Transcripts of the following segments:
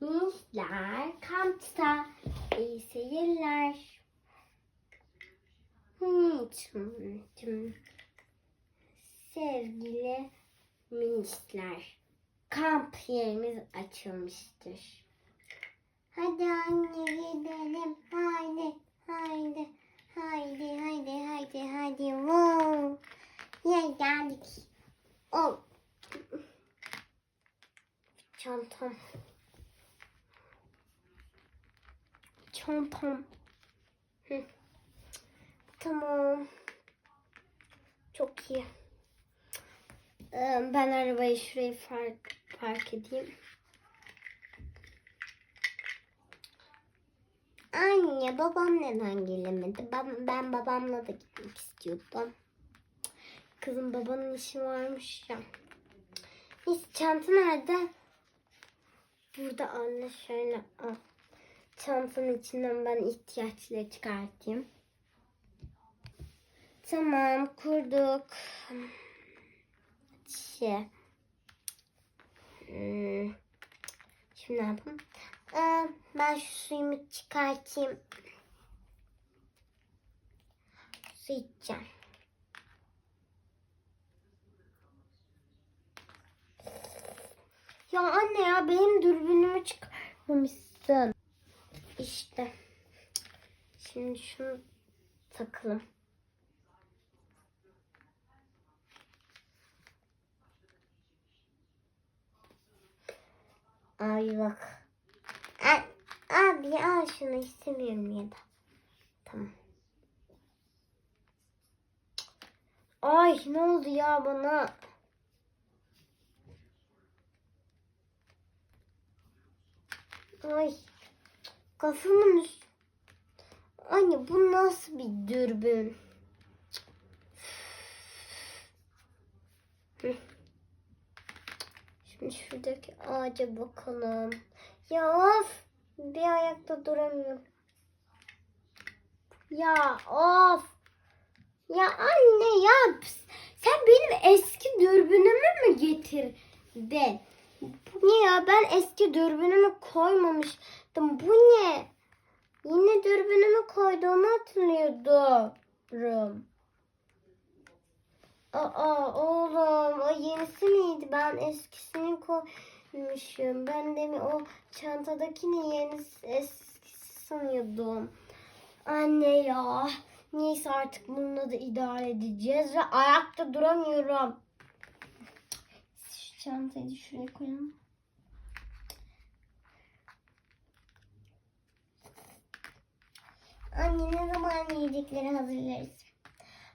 Minisler kampta. İyi seyirler. Sevgili minisler. Kamp yerimiz açılmıştır. Hadi anne gidelim. Haydi, haydi, haydi, haydi, haydi, haydi. Wow. Ya geldik. Oh. Çantam. Çantam. Hı. Tamam. Çok iyi. Ben arabayı şuraya park, park edeyim. Anne babam neden gelemedi? Ben, ben babamla da gitmek istiyordum. Kızım babanın işi varmış ya. Neyse çanta nerede? Burada anne şöyle al. Çantanın içinden ben ihtiyaçları çıkartayım. Tamam kurduk. Şey. Hmm. Şimdi ne yapayım? Ee, ben şu suyumu çıkartayım. Su içeceğim. Ya anne ya benim dürbünümü çıkarmamışsın. İşte. Şimdi şunu takalım. Ay bak. Ay, abi al şunu istemiyorum ya da. Tamam. Ay ne oldu ya bana? Ay kafamın üst. Anne bu nasıl bir dürbün? Şimdi şuradaki ağaca bakalım. Ya of! Bir ayakta duramıyorum. Ya of! Ya anne ya sen benim eski dürbünümü mü getirdin? Ne ya ben eski dürbünümü koymamıştım. Bu ne? Yine dürbünümü koyduğumu hatırlıyorum. Aa oğlum o yenisi miydi? Ben eskisini koymuşum. Ben de mi o çantadakini yenisi eskisi sanıyordum. Anne ya. Neyse artık bununla da idare edeceğiz ve ayakta duramıyorum. Şu çantayı şuraya koyalım. Anne ne zaman yiyecekleri hazırlarız?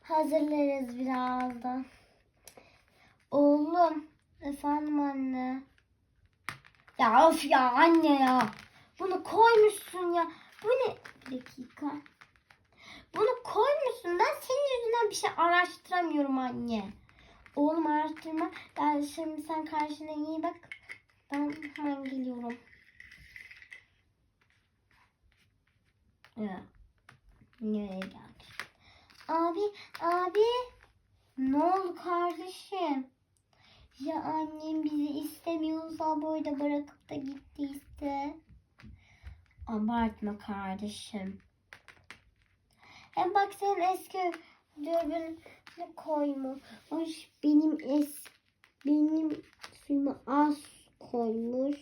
Hazırlarız birazdan. Oğlum. Efendim anne. Ya of ya anne ya. Bunu koymuşsun ya. Bu ne? Bir dakika. Bunu koymuşsun. Ben senin yüzünden bir şey araştıramıyorum anne. Oğlum araştırma. Ben şimdi sen karşına iyi bak. Ben hemen geliyorum. Ya. Nereye geldik? Abi, abi. Ne oldu kardeşim? Ya annem bizi istemiyorsa burada bırakıp da gittiyse? Abartma kardeşim. Hem bak senin eski dürbünü koymuş. Benim es benim suyumu az koymuş.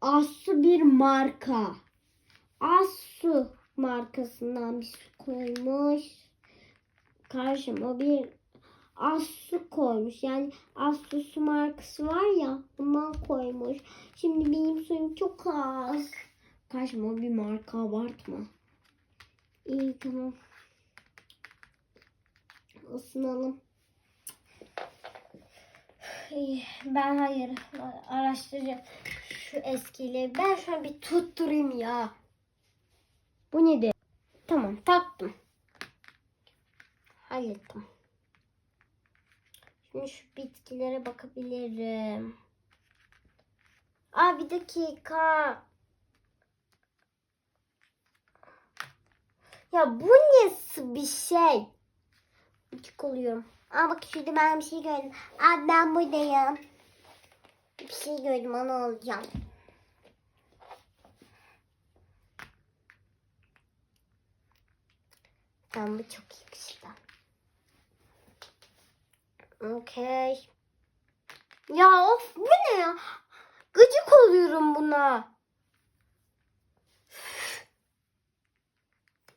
Aslı bir marka. Aslı markasından bir su koymuş. Karşım o bir Aslı koymuş. Yani Aslı su markası var ya ondan koymuş. Şimdi benim suyum çok az. Karşım o bir marka abartma. İyi tamam. Isınalım. Ben hayır araştıracağım şu eskiyle. Ben şu an bir tutturayım ya. Bu nedir? Tamam taktım. Hallettim. Şimdi şu bitkilere bakabilirim. Aa bir dakika. Ya bu nasıl bir şey? Gıcık oluyorum. Aa bak şurada ben bir şey gördüm. Aa ben buradayım. Bir şey gördüm onu alacağım. Tamam bu çok yakıştı. Okey. Ya of bu ne ya? Gıcık oluyorum buna.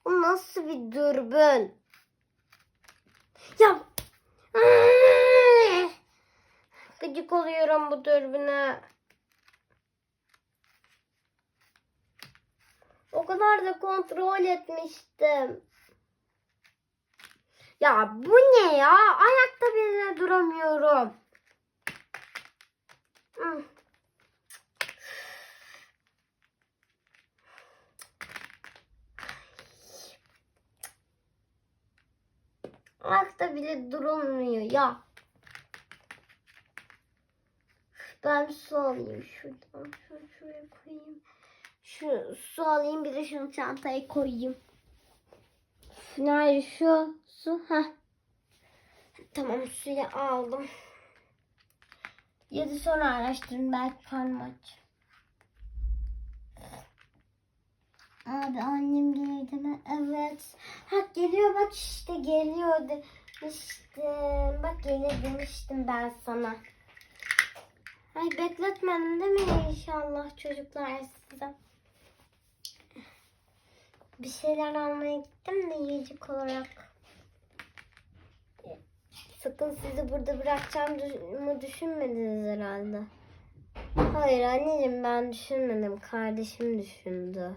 Bu nasıl bir dürbün? Ya. Gıcık oluyorum bu dürbüne. O kadar da kontrol etmiştim. Ya bu ne ya? Ayakta bile duramıyorum. Hmm. Ayakta bile durulmuyor ya. Ben su alayım şuradan. Şuraya koyayım. Şu su alayım bir de şunu çantaya koyayım. Nerede şu su? ha? Tamam suyu aldım. Ya da sonra araştırın belki karnım aç. Abi annem gelir değil mi? Evet. Ha geliyor bak işte geliyor demiştim. Bak gelir demiştim ben sana. Ay bekletmedin değil mi inşallah çocuklar size? Bir şeyler almaya gittim de yiyecek olarak. Sakın sizi burada bırakacağımı düşünmediniz herhalde. Hayır anneciğim ben düşünmedim. Kardeşim düşündü.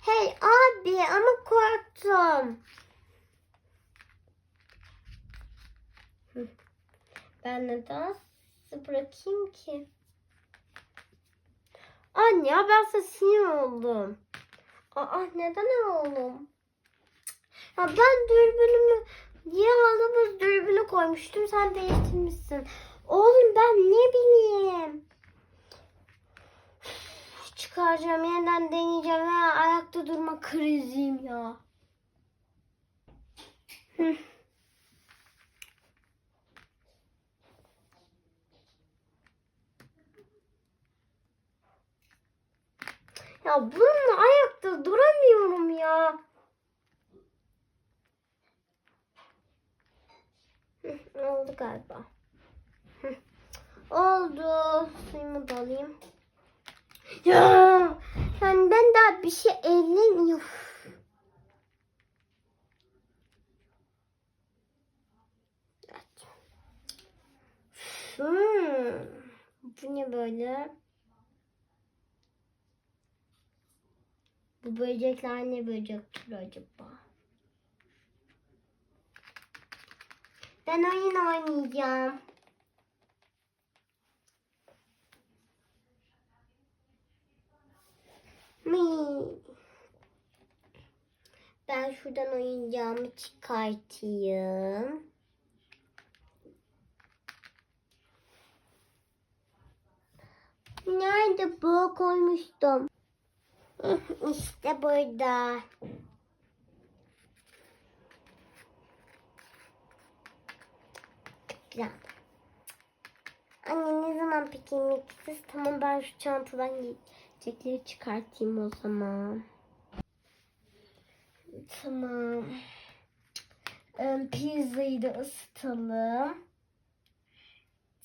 Hey abi ama korktum. Ben neden bırakayım ki? Anne ya ben size sinir oldum. Aa neden oğlum? Ya ben dürbünümü diye aldığımız dürbünü koymuştum sen değiştirmişsin. Oğlum ben ne bileyim. Çıkaracağım yeniden deneyeceğim veya ayakta durma kriziyim ya. Hı. Ya bununla ayakta duramıyorum ya. Oldu galiba. Oldu. Suyumu da alayım. Ya, yani ben daha bir şey ellemiyorum. Hmm. Bu ne böyle? Bu böcekler ne böcektir acaba? Ben oyun oynayacağım. Ben şuradan oyuncağımı çıkartayım. Nerede bu koymuştum? İşte burada. Güzel. Anne ne zaman peki yemeksiz? Tamam ben şu çantadan yiyecekleri çıkartayım o zaman. Tamam. Pizzayı da ısıtalım.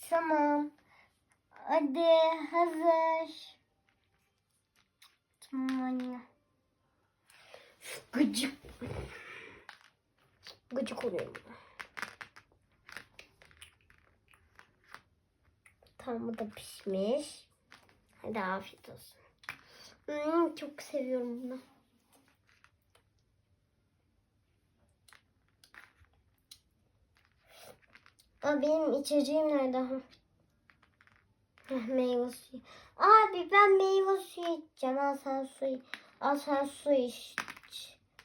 Tamam. Hadi hazır. Anne. Gıcık. Gıcık oluyorum. Tamam bu da pişmiş. Hadi afiyet olsun. Hmm, çok seviyorum bunu. Aa, benim içeceğim nerede? Meyve suyu. Abi ben meyve suyu içeceğim. Al sen su, al sen su iç.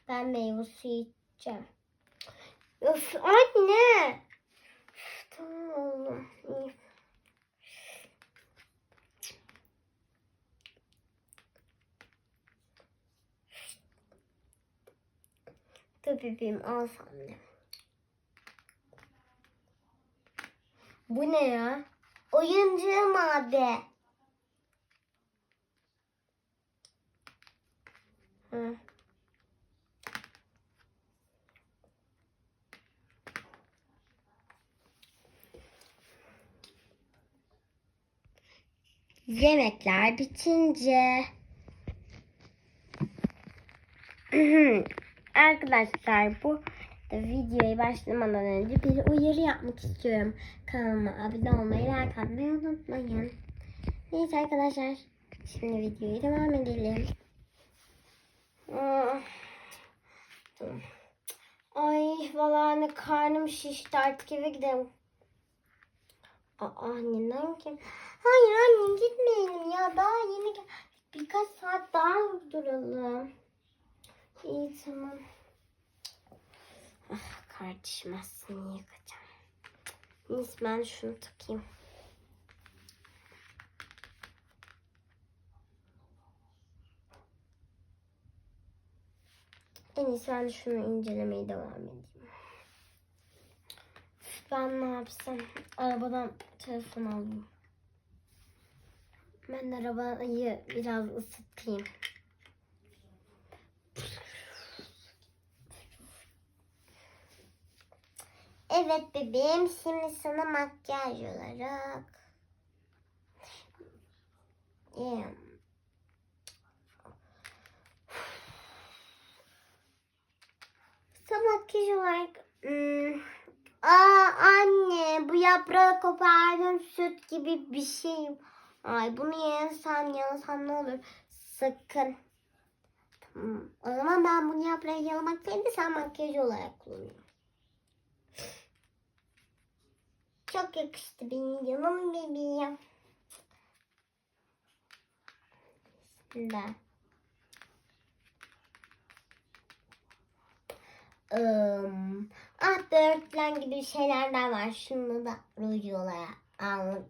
Ben meyve suyu içeceğim. Of anne. Üf, Tamam oğlum. Dur bebeğim al sen de. Bu ne ya? Oyuncağım abi. Hı. Yemekler bitince Arkadaşlar bu videoya başlamadan önce bir uyarı yapmak istiyorum. Kanalıma abone olmayı, like atmayı unutmayın. Neyse arkadaşlar. Şimdi videoya devam edelim. Ah. Ay vallahi ne karnım şişti artık eve gidelim. Aa neden ki? Hayır annem gitmeyelim ya daha yeni. Birkaç saat daha duralım. İyi tamam. Kardeşim aslında yıkacağım. Neyse ben şunu takayım. En iyisi ben şunu incelemeye devam edeyim. Ben ne yapsam? Arabadan telefon alayım. Ben arabayı biraz ısıtayım. Evet bebeğim şimdi sana makyaj olarak. Yeah. Sana makyaj olarak. Hmm. Aa anne bu yaprağı kopardım süt gibi bir şeyim. Ay bunu yensem yansam ne olur. Sakın. Tamam. O zaman ben bunu yaprağı yalamak değil de sen makyaj olarak kullanıyorum. Çok yakıştı benim yanım bebeğim. Bismillah. Um, ah böğürtlen gibi şeylerden var. Şunu da ruj olarak aldım.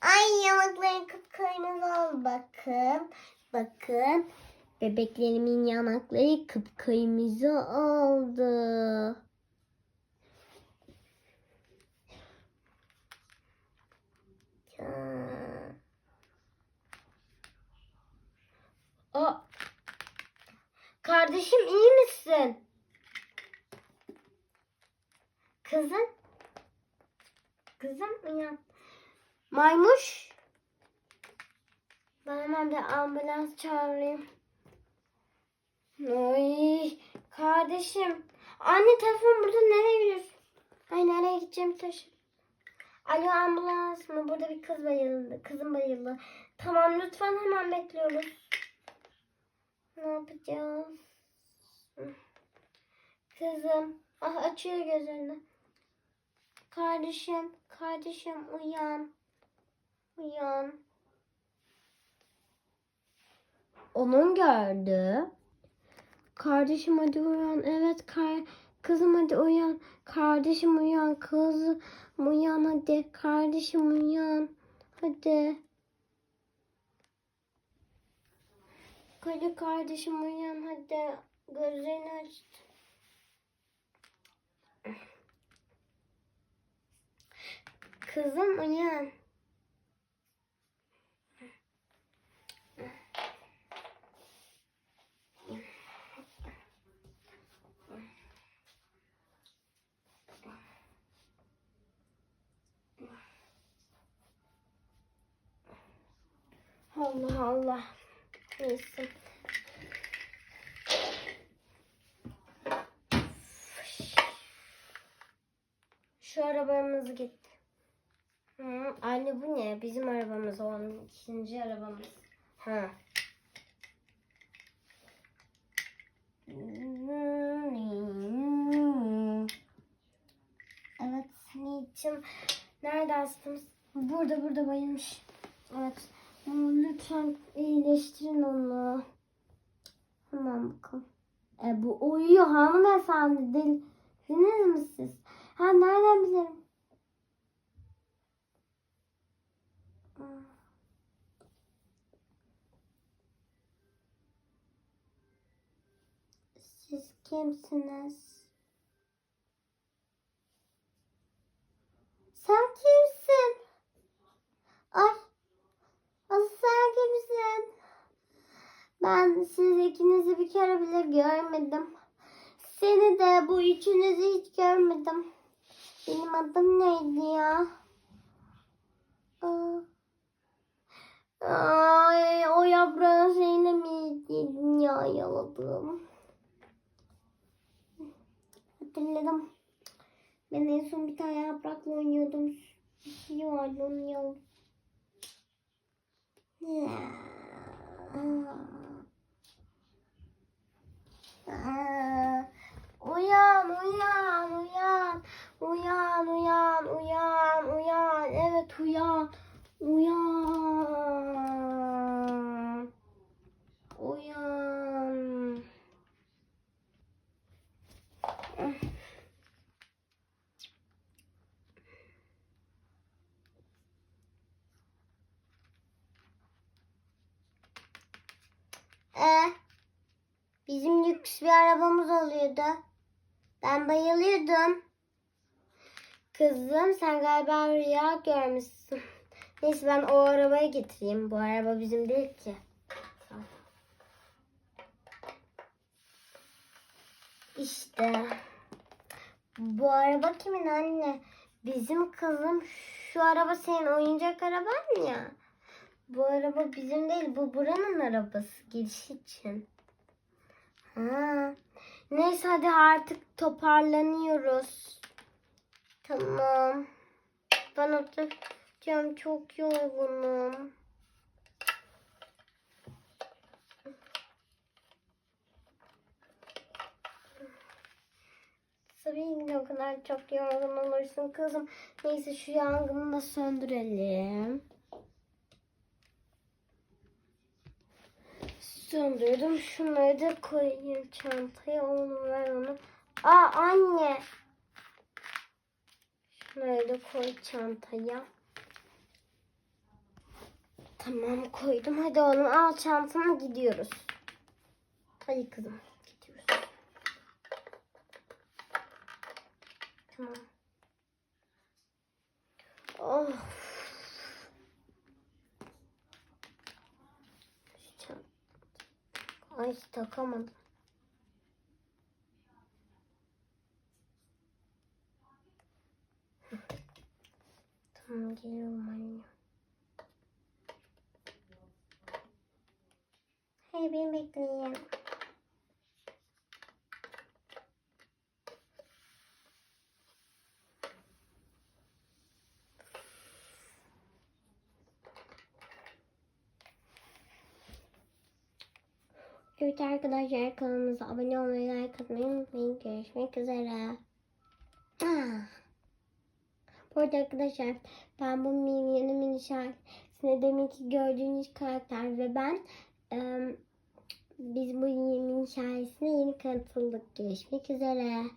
Ay yanakları kıpkırmızı oldu bakın. Bakın. Bebeklerimin yanakları kıpkırmızı oldu. Aa, kardeşim iyi misin? Kızım. Kızım uyan. Maymuş. Ben hemen bir ambulans çağırayım. Oy, kardeşim. Anne telefon burada nereye gidiyorsun? Ay nereye gideceğim taşı. Alo ambulans mı? Burada bir kız bayıldı. Kızım bayıldı. Tamam lütfen hemen bekliyoruz. Ne yapacağız? Kızım. Ah açıyor gözlerini. Kardeşim, kardeşim uyan. Uyan. Onun gördü. Kardeşim hadi uyan. Evet kar kızım hadi uyan. Kardeşim uyan. Kızım uyan hadi. Kardeşim uyan. Hadi. Hadi kardeşim uyan hadi. Gözlerini aç. Kızım uyan. Allah Allah. Neyse. Şu arabamız gitti. Hı, anne bu ne? Bizim arabamız onun ikinci arabamız. Ha. Evet, Niçin? Nerede hastımız? Burada, burada bayılmış. Evet. Lütfen iyileştirin onu. Hemen bakalım. E bu uyuyor hanımefendi. Deliniz mi siz? Ha nereden bilirim? Siz kimsiniz? Sen kimsin? Ay. Asıl sen kimsin? Ben Siz ikinizi bir kere bile görmedim. Seni de bu üçünüzü hiç görmedim. Benim adım neydi ya? Ay, o yaprağı şeyle mi yedin ya yaladım. Hatırladım. Ben en son bir tane yaprakla oynuyordum. Bir şey vardı onu yaladım. Aa, Uyan, uyan, uyan. Uyan, uyan, uyan, uyan. Evet uyan. Uyan. Uyan. Ee, bizim lüks bir arabamız oluyordu. Ben bayılıyordum. Kızım sen galiba rüya görmüşsün. Neyse ben o arabayı getireyim. Bu araba bizim değil ki. İşte. Bu araba kimin anne? Bizim kızım şu araba senin oyuncak araban ya. Bu araba bizim değil. Bu buranın arabası. Giriş için. Neyse hadi artık toparlanıyoruz. Tamam. Ben oturacağım. Çok yorgunum. Ki o kadar çok yorgun olursun kızım. Neyse şu yangını da söndürelim. Söndürdüm. Şunları da koyayım çantaya. Onu ver onu. Aa anne. Şunları da koy çantaya. Tamam koydum. Hadi oğlum al çantanı gidiyoruz. Hadi kızım gidiyoruz. Tamam. Oh. Şu çant- Ay takamadım. Tamam geliyorum anne. Hadi beni bekleyin. Evet arkadaşlar kanalımıza abone olmayı, like atmayı unutmayın. Görüşmek üzere. Ah. Bu arada arkadaşlar ben bu yeni mini şarkısını deminki gördüğünüz karakter ve ben em, biz bu mini şarkısına yeni katıldık. Görüşmek üzere.